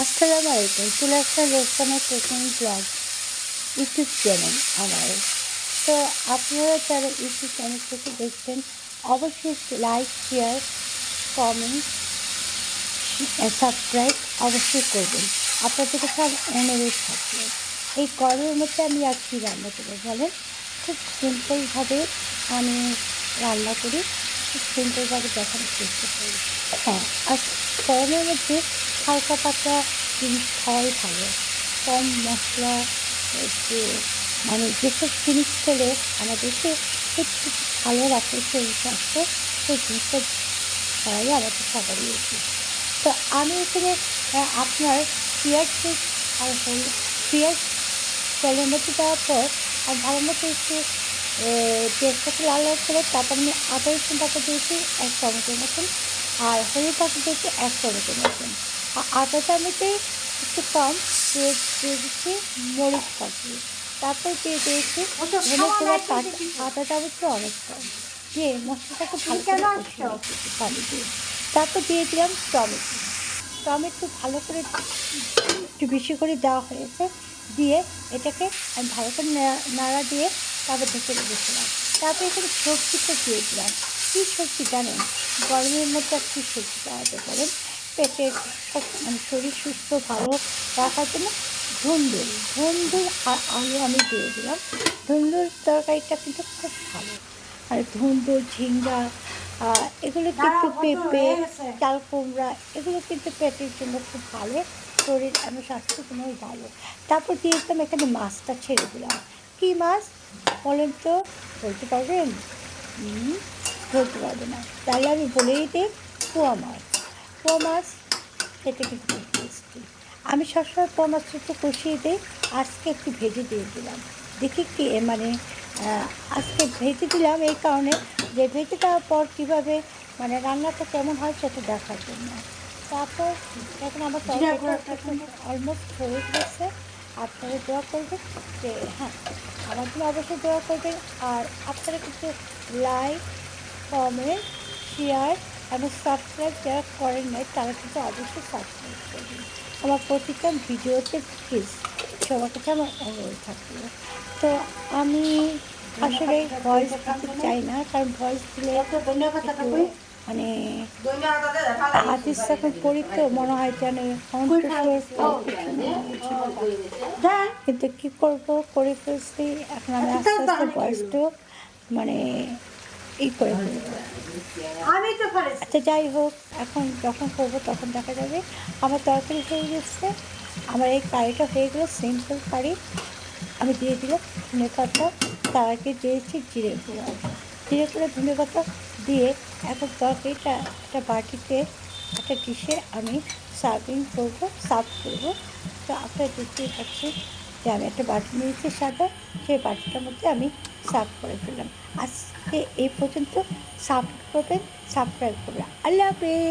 আসসালামু আলাইকুম চলে আসলাম রেস্টুরেন্টের প্রথম ব্লগ ইউটিউব চ্যানেল আমার তো আপনারা যারা ইউটিউব চ্যানেল থেকে দেখছেন অবশ্যই লাইক, শেয়ার, কমেন্ট সাবস্ক্রাইব অবশ্যই করবেন। আপনাদেরকে সব অনুরোধ থাকবে, এই গরমের মধ্যে আমি আর কি রান্না করব বলেন, খুব সিম্পলভাবে আমি রান্না করি। সিম্পলভাবে দেখানোর চেষ্টা করি। হ্যাঁ আর গরমের মধ্যে হালকা পাতলা জিনিস খাওয়াই ভালো। কম মশলা একটু মানে যেসব জিনিস খেলে আমাদেরকে একটু ভালো রাখে শরীর স্বাস্থ্য, সেই জিনিসটা খাওয়াই আমাদের খাবারই উচিত তো আমি এখানে আপনার পেঁয়াজ আর হল পেঁয়াজ তেলের মধ্যে দেওয়ার পর, আর ভালো মতো একটু পেঁয়াজটাকে লাল লাল করে তারপর আমি আদা রসুন পাতা দিয়েছি এক চামচের মতন। আর হলুদ পাতা দিয়েছি এক চামচের মতন। আর আদা চামচে একটু কম দিয়ে দিয়ে দিচ্ছি মরিচ পাখি তারপর দিয়ে দিয়েছি ধনে গুঁড়া আদা চামচে অনেক কম। দিয়ে মশলাটাকে ভালো করে পানি দিয়ে। তারপর দিয়ে দিলাম টমেটো। টমেটো ভালো করে একটু বেশি করে দেওয়া হয়েছে। দিয়ে এটাকে আমি ভালো করে নাড়া দিয়ে তারপর ঢেকে রেখেছিলাম তারপরে এখানে সবজিটা দিয়ে দিলাম কী সবজি জানেন? গরমের মধ্যে আর কী সবজি পাওয়াতে পারেন? পেটের মানে শরীর সুস্থ ভালো রাখার জন্য ধুন্দুল। ধুন্দুল আর আলু আমি দিয়ে দিলাম। ধুন্দুল তরকারিটা কিন্তু খুব ভালো। আর ধুন্দুল ঝিঙ্গা এগুলো কিন্তু পেঁপে চাল কুমড়া এগুলো কিন্তু পেটের জন্য খুব ভালো। শরীর এবং স্বাস্থ্য জন্য ভালো। তারপর দিয়ে দিলাম এখানে মাছটা ছেড়ে দিলাম। কী মাছ? বলেন তো বলতে পারবেন? বলতে পারবে না। তাহলে আমি বলেই দিই পোয়া মাছ। পোয়া মাছ খেতে কিন্তু টেস্টি আমি সবসময় পোয়া মাছটা একটু কষিয়ে দিই। আজকে একটু ভেজে দিয়ে দিলাম। দেখি কি মানে আজকে ভেজে দিলাম এই কারণে যে ভেজে দেওয়ার পর কীভাবে মানে রান্নাটা কেমন হয় সেটা দেখার জন্য। তারপর এখন আমার অলমোস্ট হয়ে গেছে। আপনারা দোয়া করবেন যে হ্যাঁ আমার জন্য অবশ্যই দোয়া করবেন। আর আপনারা কিন্তু লাইক কমেন্ট শেয়ার এবং সাবস্ক্রাইব যারা করেন নাই তারা কিন্তু অবশ্যই সাবস্ক্রাইব করবেন। আমার প্রতিটা ভিডিওতে প্লিজ সবার কাছে আমার অনুরোধ থাকবে তো আমি আসলে ভয়েস দিতে চাই না কারণ ভয়েস দিলে মানে হাতির যখন পড়ি তো মনে হয় যেন কিন্তু কি করব? করে ফেলছি। এখন আমি আস্তে আস্তে ভয়েসটাও মানে ই করে আচ্ছা যাই হোক এখন যখন করব তখন দেখা যাবে। আমার তরকারি হয়ে গেছে। আমার এই কারিটা হয়ে গেলো সিম্পল কারি। আমি দিয়ে দিলাম পাতা তার আগে দিয়েছি জিরে গুঁড়ো। জিরে করে ধনে পাতা দিয়ে এখন তরকারিটা একটা বাটিতে, একটা ডিশে আমি সার্ভিং করব, সার্ভ করব। তো আপনারা দেখতেই পাচ্ছেন যে আমি একটা বাটি নিয়েছি সাদা, সেই বাটিটার মধ্যে আমি সার্ভ করে ফেললাম। আজকে এই পর্যন্ত সাপোর্ট করবেন, সাবস্ক্রাইব করবেন। আল্লাহ হাফেজ!